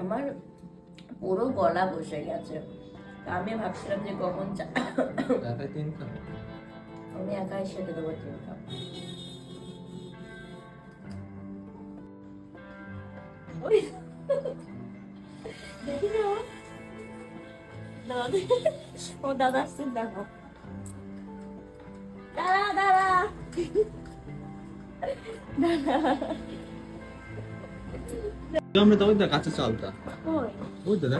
আমার পুরো গলা বসে গেছে আমি ভাবছিলাম যে কখন চা আমি একাই সেটা দেবো তিন কাপ ও দাদা আসছে দেখো দাঁড়া দাঁড়া আমরা তো ওই দেখ কাঁচা চালটা। ওই ওই দাদা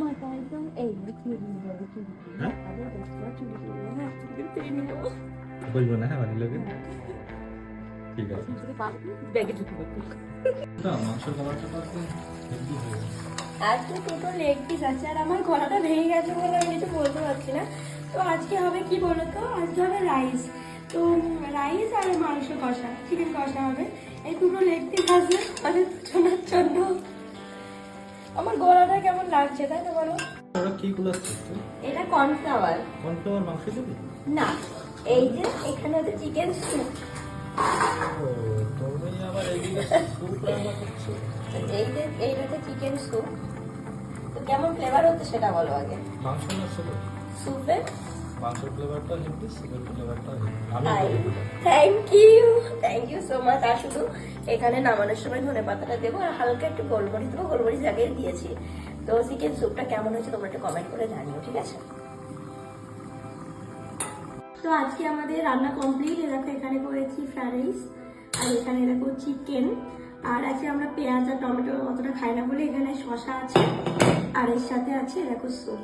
মাথা একদম এই দেখি দেখি হ্যাঁ? আরে চুলি হ্যাঁ বলব না হ্যাঁ ঠিক আছে। ব্যাগে ঢুকে দেবো ওটা মাংস খাবারটা পারতে হেলদি হয়ে আজকে দুটো লেগ পিস আছে আর আমার গলাটা ভেঙে গেছে বলে আমি কিছু বলতে পারছি না। তো আজকে হবে কি বলো তো আজকে হবে রাইস তো রাইস আর মাংস কষা চিকেন কষা হবে। এই দুটো লেগ পিস আছে আমাদের শোনার জন্য আমার গলাটা কেমন লাগছে তাই তো বলো? কি এটা কর্নফ্লাওয়ার কর্নফ্লাওয়ার মাংস দিবি? না এই যে এখানে হচ্ছে চিকেন স্যুপ ও তুমি আবার এইদিকে স্যুপ রান্না এই যে এইটা চিকেন স্যুপ তো কেমন ফ্লেভার হচ্ছে সেটা বলো আগে। মাংস না মাংসের ফ্লেভারটা হেলদি স্যুপের ফ্লেভারটা। Thank you thank you so much আর শুধু এখানে নামানোর সময় ধনে পাতাটা দেবো আর হালকা একটু গোলমরিচ দেবো গোলমরিচ আগে দিয়েছি। তো চিকেন স্যুপটা কেমন হয়েছে তোমরা একটু কমেন্ট করে জানিও ঠিক আছে? তো আজকে আমাদের রান্না কমপ্লিট দেখো এখানে করেছি ফ্রাইড রাইস আর এখানে দেখো চিকেন আর আজকে আমরা পেঁয়াজ আর টমেটো অতটা খাই না বলে এখানে শশা আছে আর এর সাথে আছে দেখো স্যুপ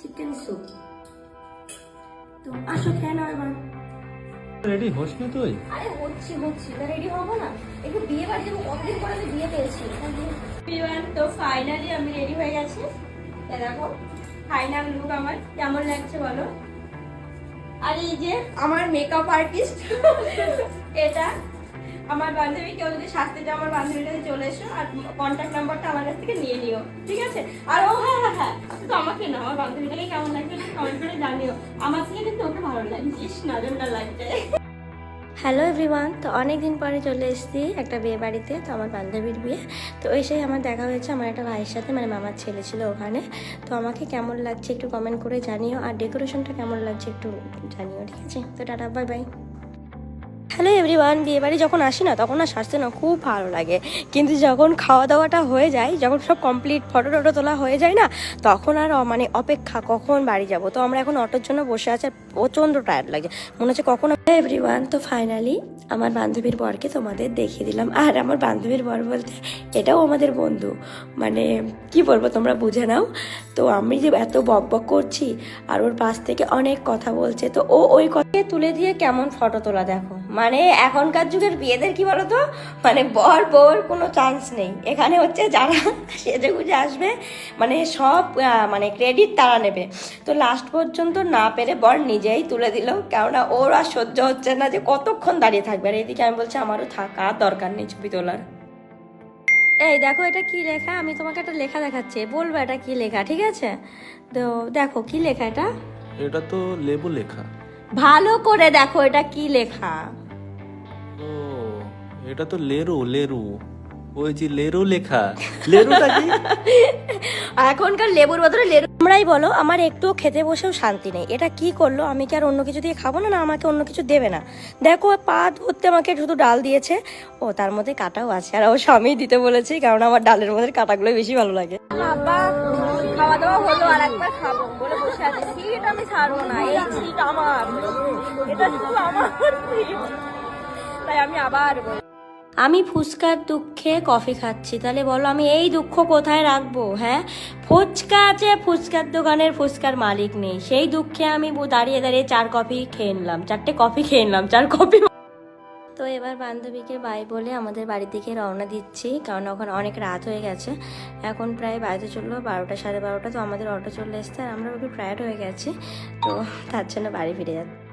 চিকেন স্যুপ তো আসো খেয়ে নাও এবার। রেডি হোস না তুই? আরে হচ্ছি হচ্ছি তা রেডি হব না? একটু বিয়ে বাড়ি যাব কতদিন পরে আমি বিয়ে পেয়েছি তো ফাইনালি আমি রেডি হয়ে গেছি। এ দেখো ফাইনাল লুক আমার কেমন লাগছে বলো? আর এই যে আমার মেকআপ আর্টিস্ট এটা আমার বান্ধবী, কেউ যদি সাজতে চাও আমার বান্ধবীর কাছে চলে এসো আর কন্ট্যাক্ট নাম্বারটা আমার কাছ থেকে নিয়ে নিও, ঠিক আছে? আর ও হ্যাঁ হ্যাঁ হ্যাঁ শুধু আমাকে না, আমার বান্ধবীটাকে কেমন লাগছে কমেন্ট করে জানিও। আমার থেকে কিন্তু ওকে ভালো লাগছে ইস নজরটা লাগছে। হ্যালো এভরিওয়ান তো অনেক দিন পরে চলে এসেছি একটা বিয়ে বাড়িতে, তো আমার বান্ধবীর বিয়ে। তো এসেই আমার দেখা হয়েছে, আমার একটা ভাইয়ের সাথে মানে মামার ছেলে ছিল ওখানে। তো আমাকে কেমন লাগছে একটু কমেন্ট করে জানিও, আর ডেকোরেশনটা কেমন লাগছে একটু জানিও, ঠিক আছে? তো tata bye bye hello everyone বিয়ে বাড়ি যখন আসি না, তখন না সাজতে না খুব ভালো লাগে। কিন্তু যখন খাওয়া দাওয়াটা হয়ে যায়, যখন সব কমপ্লিট ফটো টটো তোলা হয়ে যায় না, তখন আর মানে অপেক্ষা কখন বাড়ি যাব? তো আমরা এখন অটোর জন্য বসে আছি প্রচণ্ড টায়ার্ড লাগে। মনে হচ্ছে কখন এভরিওয়ান তো ফাইনালি আমার বান্ধবীর বরকে তোমাদের দেখিয়ে দিলাম। আর আমার বান্ধবীর বর বলতে এটাও আমাদের বন্ধু। মানে কি বলব, তোমরা বুঝে নাও। তো আমি যে এত বক বক করছি আর ওর পাশ থেকে অনেক কথা বলছে, তো ও ওই কথা তুলে দিয়ে কেমন ফটো তোলা দেখো। মানে এখনকার যুগের বিয়েদের কি বলো তো মানে বর বউর কোনো চান্স নেই। এখানে হচ্ছে যারা সেজে গুজে আসবে মানে সব মানে ক্রেডিট তারা নেবে। তো লাস্ট পর্যন্ত না পেরে বর নিজেই তুলে দিল, কেননা ওর আর হচ্ছে না যে কতক্ষণ দাঁড়িয়ে থাকবে। আর এইদিকে আমি বলছি আমারও থাকা দরকার নেই ছবি তোলার। এই দেখো এটা কি লেখা? আমি তোমাকে একটা লেখা দেখাচ্ছি। বলব এটা কি লেখা ঠিক আছে? তো দেখো কি লেখা এটা? এটা তো লেবু লেখা। ভালো করে দেখো এটা কি লেখা? ও এটা তো লেরু লেরু। ওই যে লেরু লেখা। লেরুটা কি? এখনকার লেবুর বদলে লেবু তোমরাই বলো আমার একটুও খেতে বসেও শান্তি নেই। এটা কি করল? আমি কি আর অন্য কিছু দিয়ে খাব না না আমাকে অন্য কিছু দেবে না? দেখো পা ধরতে আমাকে শুধু ডাল দিয়েছে। ও তার মধ্যে কাটাও আছে। আর ও স্বামী দিতে বলেছে কারণ আমার ডালের মধ্যে কাটাগুলো বেশি ভালো লাগে। খাওয়া দাওয়া হলো আর একবার খাব বলে বসে আছে। সিট আমি ছাড়বো না এই সিট আমার। এটা শুধু আমার তাই আমি আবার আমি ফুচকার দুঃখে কফি খাচ্ছি। তাহলে বলো, আমি এই দুঃখ কোথায় রাখব হ্যাঁ? ফুচকা আছে, ফুচকার দোকানের ফুচকার মালিক নেই। সেই দুঃখে আমি দাঁড়িয়ে দাঁড়িয়ে চার কফি খেয়ে নিলাম। চারটে কফি খেয়ে নিলাম, চার কফি তো এবার বান্ধবীকে বাই বলে আমাদের বাড়ি থেকে রওনা দিচ্ছি, কারণ ওখানে অনেক রাত হয়ে গেছে। এখন প্রায় বাড়িতে চলল বারোটা, সাড়ে বারোটা, তো আমাদের অটো চলে এসছে, আর আমরা একটু টায়ার্ড হয়ে গেছি। তো তার জন্য বাড়ি ফিরে যাচ্ছি।